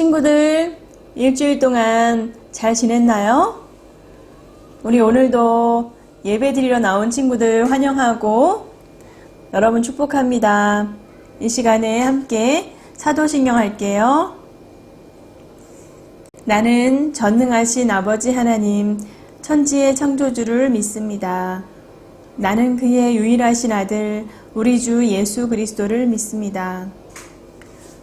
친구들, 일주일 동안 잘 지냈나요? 우리 오늘도 예배 드리러 나온 친구들 환영하고 여러분 축복합니다. 이 시간에 함께 사도신경 할게요. 나는 전능하신 아버지 하나님, 천지의 창조주를 믿습니다. 나는 그의 유일하신 아들, 우리 주 예수 그리스도를 믿습니다.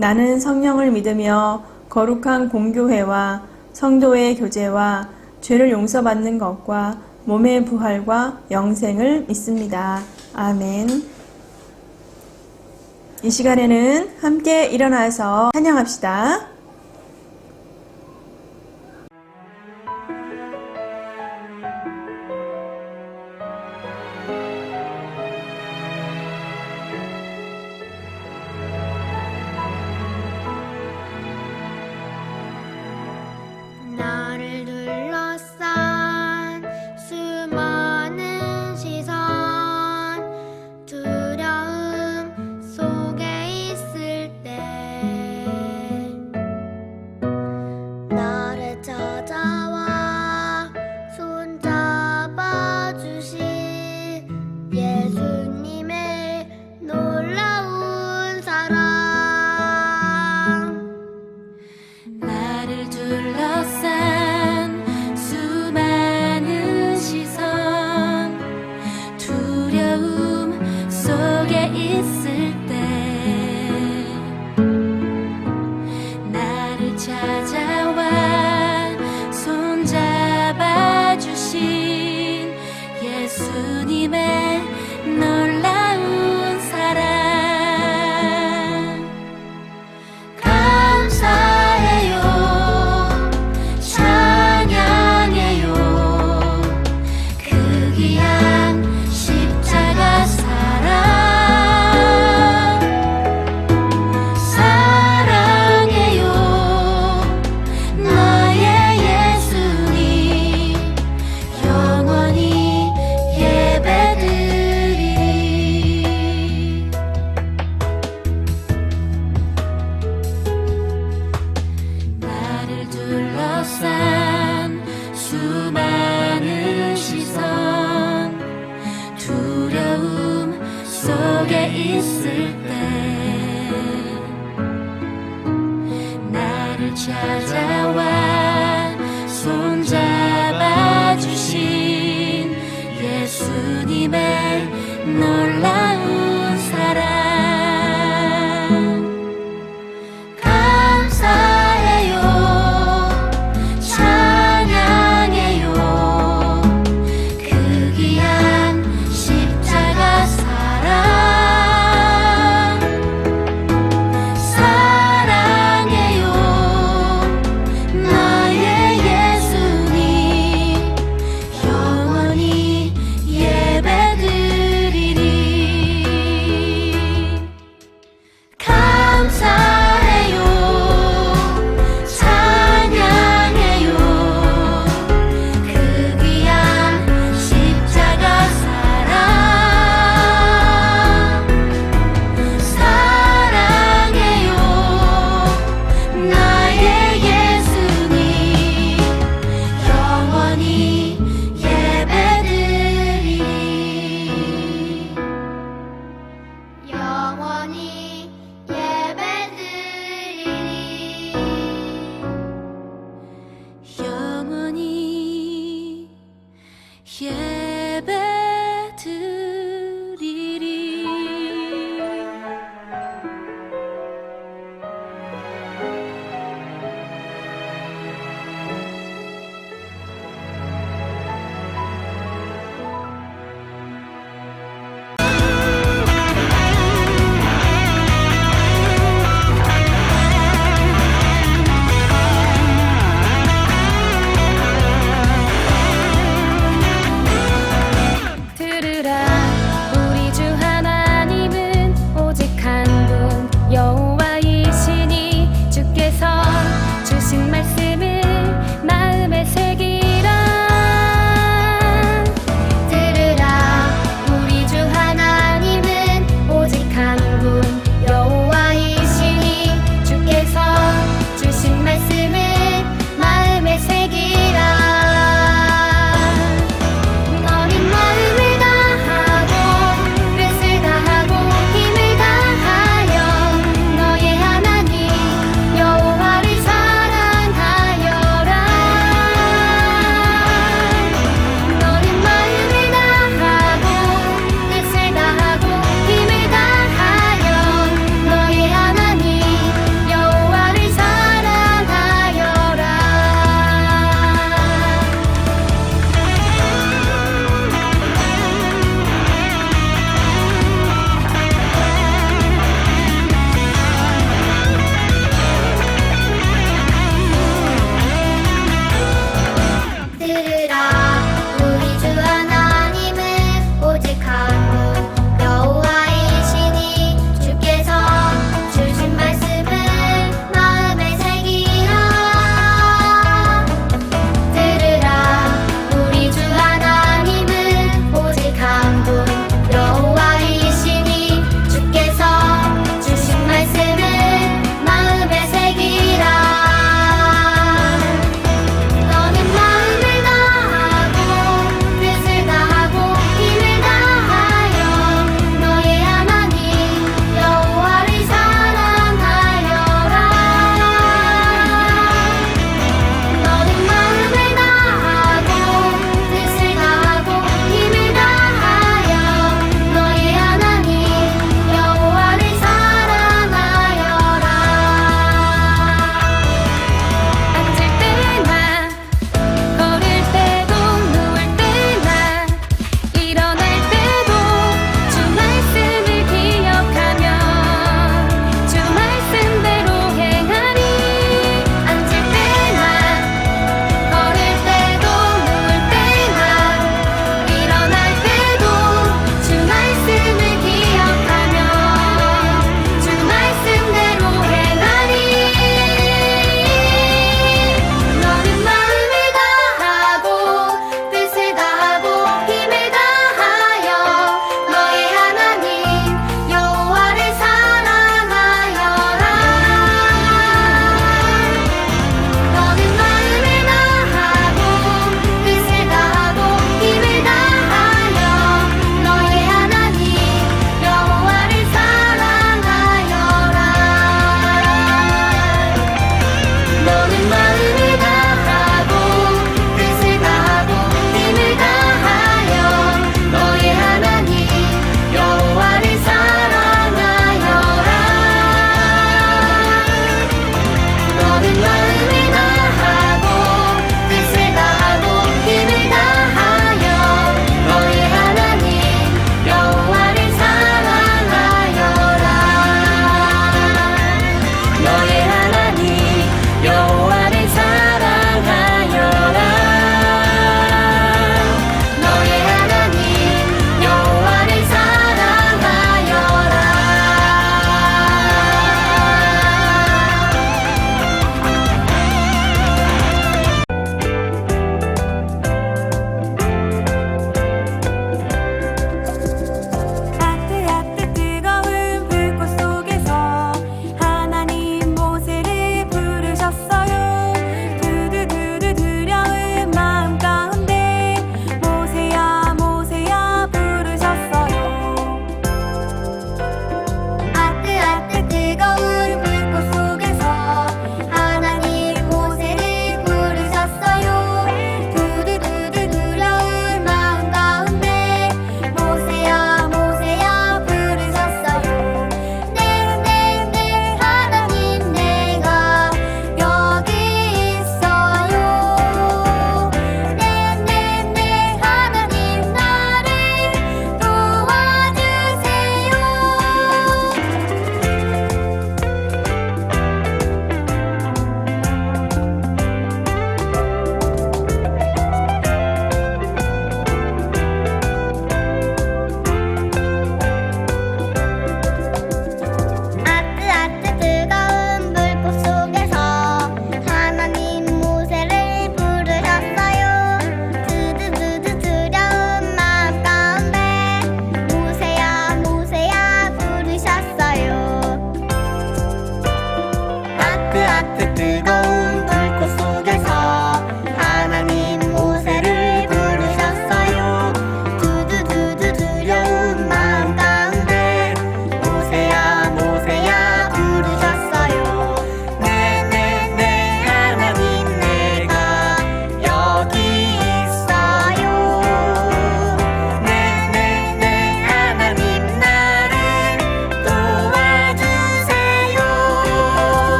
나는 성령을 믿으며 거룩한 공교회와 성도의 교제와 죄를 용서받는 것과 몸의 부활과 영생을 믿습니다. 아멘. 이 시간에는 함께 일어나서 찬양합시다.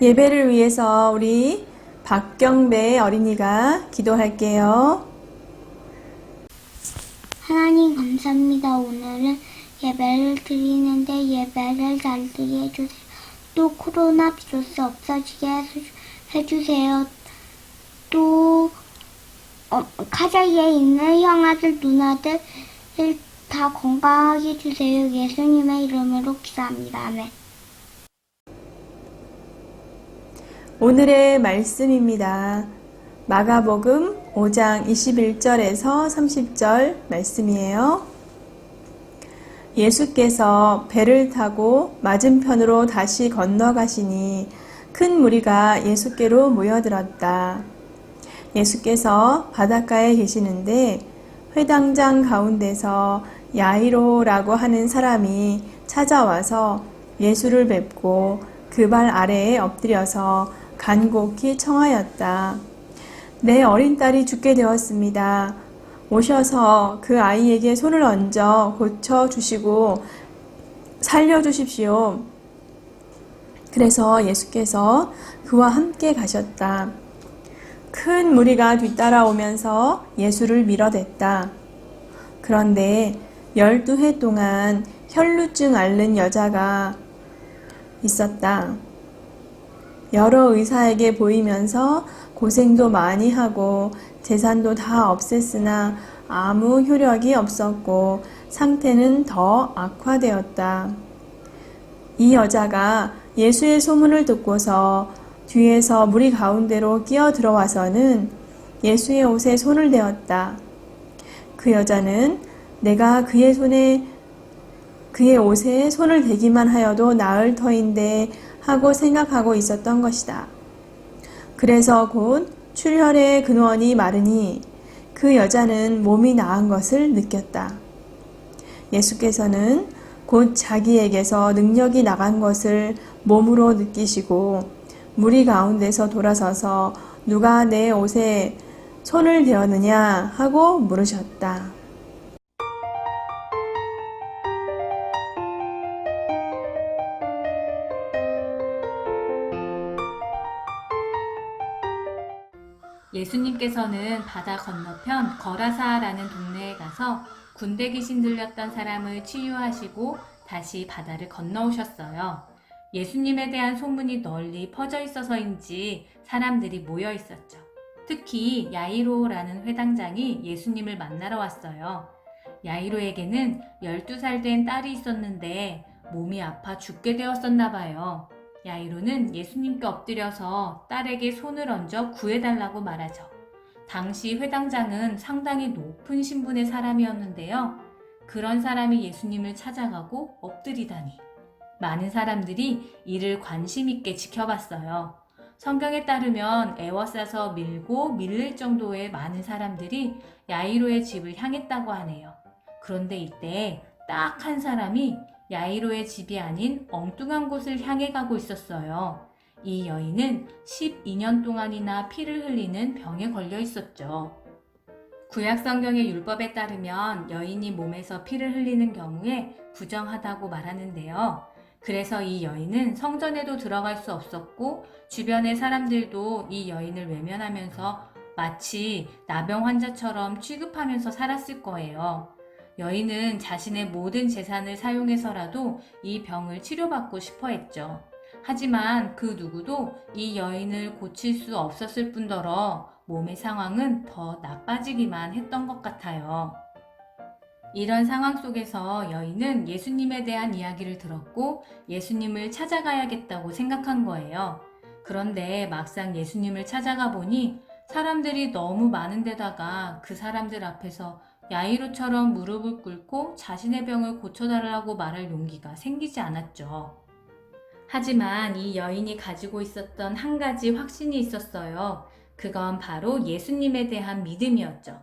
예배를 위해서 우리 박경배 어린이가 기도할게요. 하나님 감사합니다. 오늘은 예배를 드리는데 예배를 잘 드리게 해주세요. 또 코로나 비로스 없어지게 해주- 해주세요. 또 어, 가자에 있는 형아들 누나들 다 건강하게 해주세요. 예수님의 이름으로 기도합니다. 아멘. 오늘의 말씀입니다. 마가복음 5장 21절에서 30절 말씀이에요. 예수께서 배를 타고 맞은편으로 다시 건너가시니 큰 무리가 예수께로 모여들었다. 예수께서 바닷가에 계시는데 회당장 가운데서 야이로라고 하는 사람이 찾아와서 예수를 뵙고 그 발 아래에 엎드려서 간곡히 청하였다. 내 어린 딸이 죽게 되었습니다. 오셔서 그 아이에게 손을 얹어 고쳐 주시고 살려 주십시오. 그래서 예수께서 그와 함께 가셨다. 큰 무리가 뒤따라오면서 예수를 밀어댔다. 그런데 12해 동안 혈루증 앓는 여자가 있었다. 여러 의사에게 보이면서 고생도 많이 하고 재산도 다 없앴으나 아무 효력이 없었고 상태는 더 악화되었다. 이 여자가 예수의 소문을 듣고서 뒤에서 무리 가운데로 끼어 들어와서는 예수의 옷에 손을 대었다. 그 여자는 내가 그의 손에 그의 옷에 손을 대기만 하여도 나을 터인데 하고 생각하고 있었던 것이다. 그래서 곧 출혈의 근원이 마르니 그 여자는 몸이 나은 것을 느꼈다. 예수께서는 곧 자기에게서 능력이 나간 것을 몸으로 느끼시고 무리 가운데서 돌아서서 누가 내 옷에 손을 대었느냐 하고 물으셨다. 예수님께서는 바다 건너편 거라사라는 동네에 가서 군대 귀신 들렸던 사람을 치유하시고 다시 바다를 건너오셨어요. 예수님에 대한 소문이 널리 퍼져 있어서인지 사람들이 모여 있었죠. 특히 야이로라는 회당장이 예수님을 만나러 왔어요. 야이로에게는 12살 된 딸이 있었는데 몸이 아파 죽게 되었었나 봐요. 야이로는 예수님께 엎드려서 딸에게 손을 얹어 구해달라고 말하죠. 당시 회당장은 상당히 높은 신분의 사람이었는데요. 그런 사람이 예수님을 찾아가고 엎드리다니. 많은 사람들이 이를 관심 있게 지켜봤어요. 성경에 따르면 애워싸서 밀고 밀릴 정도의 많은 사람들이 야이로의 집을 향했다고 하네요. 그런데 이때 딱 한 사람이 야이로의 집이 아닌 엉뚱한 곳을 향해 가고 있었어요. 이 여인은 12년 동안이나 피를 흘리는 병에 걸려 있었죠. 구약 성경의 율법에 따르면 여인이 몸에서 피를 흘리는 경우에 부정하다고 말하는데요. 그래서 이 여인은 성전에도 들어갈 수 없었고 주변의 사람들도 이 여인을 외면하면서 마치 나병 환자처럼 취급하면서 살았을 거예요. 여인은 자신의 모든 재산을 사용해서라도 이 병을 치료받고 싶어 했죠. 하지만 그 누구도 이 여인을 고칠 수 없었을 뿐더러 몸의 상황은 더 나빠지기만 했던 것 같아요. 이런 상황 속에서 여인은 예수님에 대한 이야기를 들었고 예수님을 찾아가야겠다고 생각한 거예요. 그런데 막상 예수님을 찾아가 보니 사람들이 너무 많은 데다가 그 사람들 앞에서 야이로처럼 무릎을 꿇고 자신의 병을 고쳐달라고 말할 용기가 생기지 않았죠. 하지만 이 여인이 가지고 있었던 한 가지 확신이 있었어요. 그건 바로 예수님에 대한 믿음이었죠.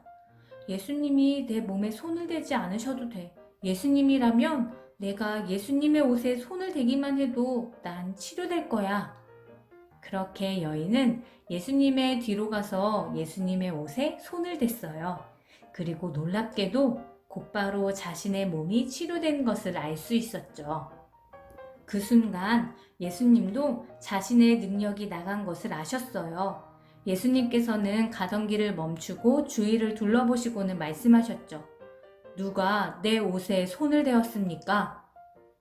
예수님이 내 몸에 손을 대지 않으셔도 돼. 예수님이라면 내가 예수님의 옷에 손을 대기만 해도 난 치료될 거야. 그렇게 여인은 예수님의 뒤로 가서 예수님의 옷에 손을 댔어요. 그리고 놀랍게도 곧바로 자신의 몸이 치료된 것을 알 수 있었죠. 그 순간 예수님도 자신의 능력이 나간 것을 아셨어요. 예수님께서는 가던 길을 멈추고 주위를 둘러보시고는 말씀하셨죠. 누가 내 옷에 손을 대었습니까?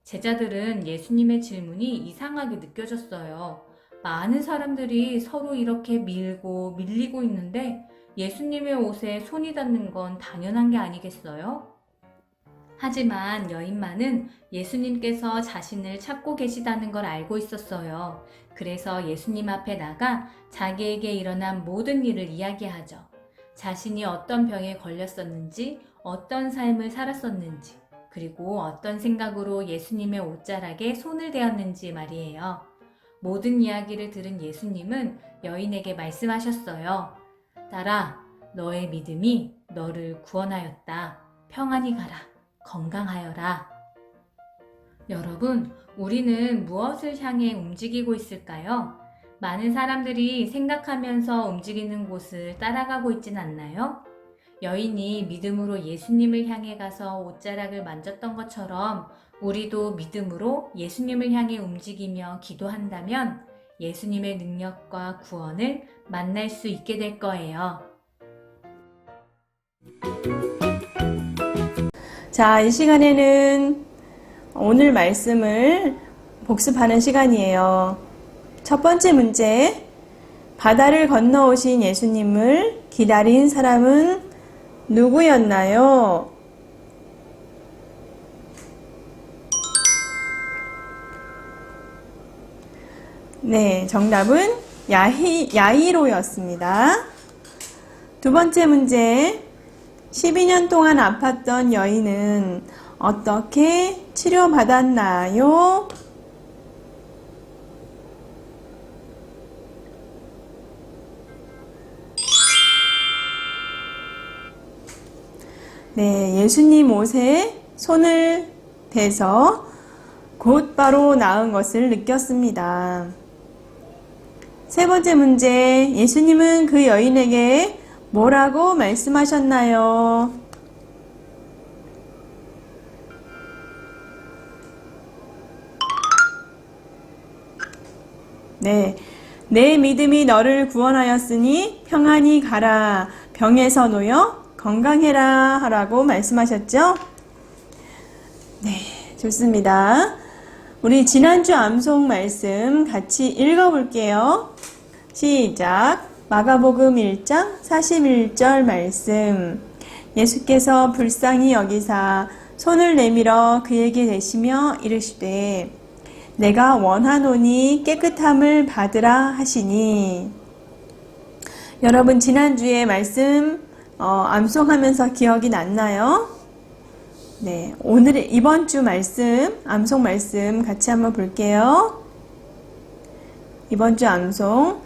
제자들은 예수님의 질문이 이상하게 느껴졌어요. 많은 사람들이 서로 이렇게 밀고 밀리고 있는데 예수님의 옷에 손이 닿는 건 당연한 게 아니겠어요? 하지만 여인만은 예수님께서 자신을 찾고 계시다는 걸 알고 있었어요. 그래서 예수님 앞에 나가 자기에게 일어난 모든 일을 이야기하죠. 자신이 어떤 병에 걸렸었는지, 어떤 삶을 살았었는지, 그리고 어떤 생각으로 예수님의 옷자락에 손을 대었는지 말이에요. 모든 이야기를 들은 예수님은 여인에게 말씀하셨어요. 딸아, 너의 믿음이 너를 구원하였다. 평안히 가라. 건강하여라. 여러분, 우리는 무엇을 향해 움직이고 있을까요? 많은 사람들이 생각하면서 움직이는 곳을 따라가고 있진 않나요? 여인이 믿음으로 예수님을 향해 가서 옷자락을 만졌던 것처럼 우리도 믿음으로 예수님을 향해 움직이며 기도한다면 예수님의 능력과 구원을 만날 수 있게 될 거예요. 자, 이 시간에는 오늘 말씀을 복습하는 시간이에요. 첫 번째 문제. 바다를 건너오신 예수님을 기다린 사람은 누구였나요? 네, 정답은 야히, 야이로였습니다. 두 번째 문제. 12년 동안 아팠던 여인은 어떻게 치료받았나요? 네, 예수님 옷에 손을 대서 곧바로 나은 것을 느꼈습니다. 세 번째 문제, 예수님은 그 여인에게 뭐라고 말씀하셨나요? 네. 내 믿음이 너를 구원하였으니 평안히 가라. 병에서 놓여 건강해라. 하라고 말씀하셨죠? 네. 좋습니다. 우리 지난주 암송 말씀 같이 읽어볼게요. 시작. 마가복음 1장 41절 말씀. 예수께서 불쌍히 여기사 손을 내밀어 그에게 대시며 이르시되 내가 원하노니 깨끗함을 받으라 하시니 여러분 지난주에 말씀 어, 암송하면서 기억이 났나요? 네, 오늘 이번 주 말씀 암송 말씀 같이 한번 볼게요. 이번 주 암송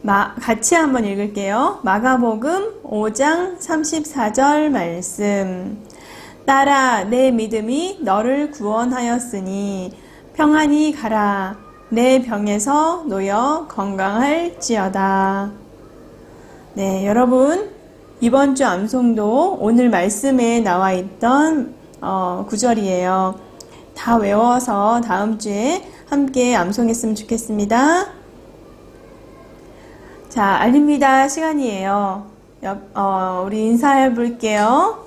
마, 같이 한번 읽을게요. 마가복음 5장 34절 말씀. 딸아, 내 믿음이 너를 구원하였으니 평안히 가라. 내 병에서 놓여 건강할지어다. 네, 여러분. 이번 주 암송도 오늘 말씀에 나와 있던 어, 구절이에요. 다 외워서 다음 주에 함께 암송했으면 좋겠습니다. 자, 알립니다. 시간이에요. 옆, 어, 우리 인사해 볼게요.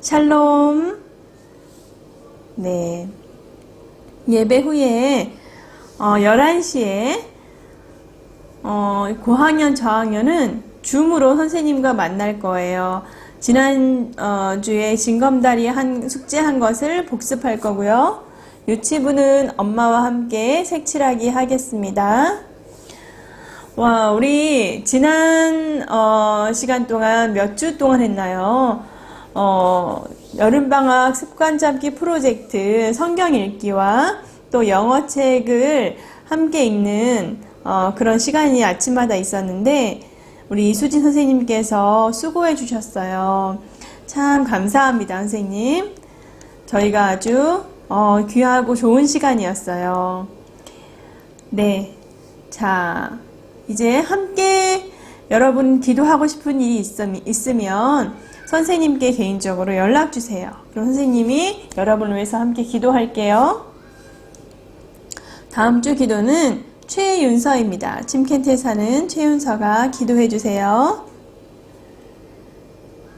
샬롬. 네. 예배 후에, 어, 11시에, 어, 고학년, 저학년은 줌으로 선생님과 만날 거예요. 지난, 어, 주에 징검다리 한, 숙제한 것을 복습할 거고요. 유치부는 엄마와 함께 색칠하기 하겠습니다. 와, 우리 지난 어, 시간 동안 몇 주 동안 했나요? 어, 여름방학 습관 잡기 프로젝트 성경 읽기와 또 영어 책을 함께 읽는 어, 그런 시간이 아침마다 있었는데 우리 이수진 선생님께서 수고해 주셨어요. 참 감사합니다, 선생님. 저희가 아주 어, 귀하고 좋은 시간이었어요. 네. 자, 이제 함께 여러분 기도하고 싶은 일이 있으면 선생님께 개인적으로 연락 주세요. 그럼 선생님이 여러분을 위해서 함께 기도할게요. 다음 주 기도는 최윤서입니다. 침캔트에 사는 최윤서가 기도해 주세요.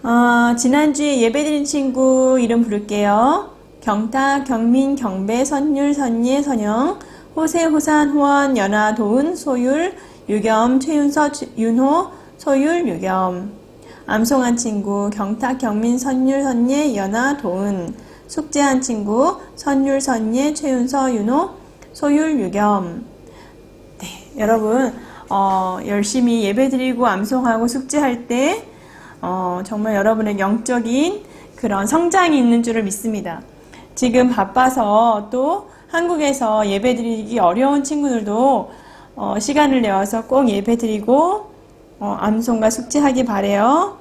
어, 지난주에 예배드린 친구 이름 부를게요. 경탁, 경민, 경배, 선율, 선예, 선영, 호세, 호산, 호원, 연아, 도은, 소율, 유겸, 최윤서, 윤호, 소율, 유겸. 암송한 친구, 경탁, 경민, 선율, 선예, 연아, 도은. 숙제한 친구, 선율, 선예, 최윤서, 윤호, 소율, 유겸. 네, 여러분, 어, 열심히 예배 드리고 암송하고 숙제할 때, 어, 정말 여러분의 영적인 그런 성장이 있는 줄을 믿습니다. 지금 바빠서 또 한국에서 예배 드리기 어려운 친구들도 어, 시간을 내어서 꼭 예배 드리고 어, 암송과 숙제하기 바래요.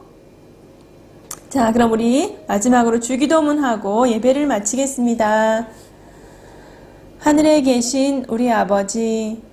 자, 그럼 우리 마지막으로 주기도문하고 예배를 마치겠습니다. 하늘에 계신 우리 아버지,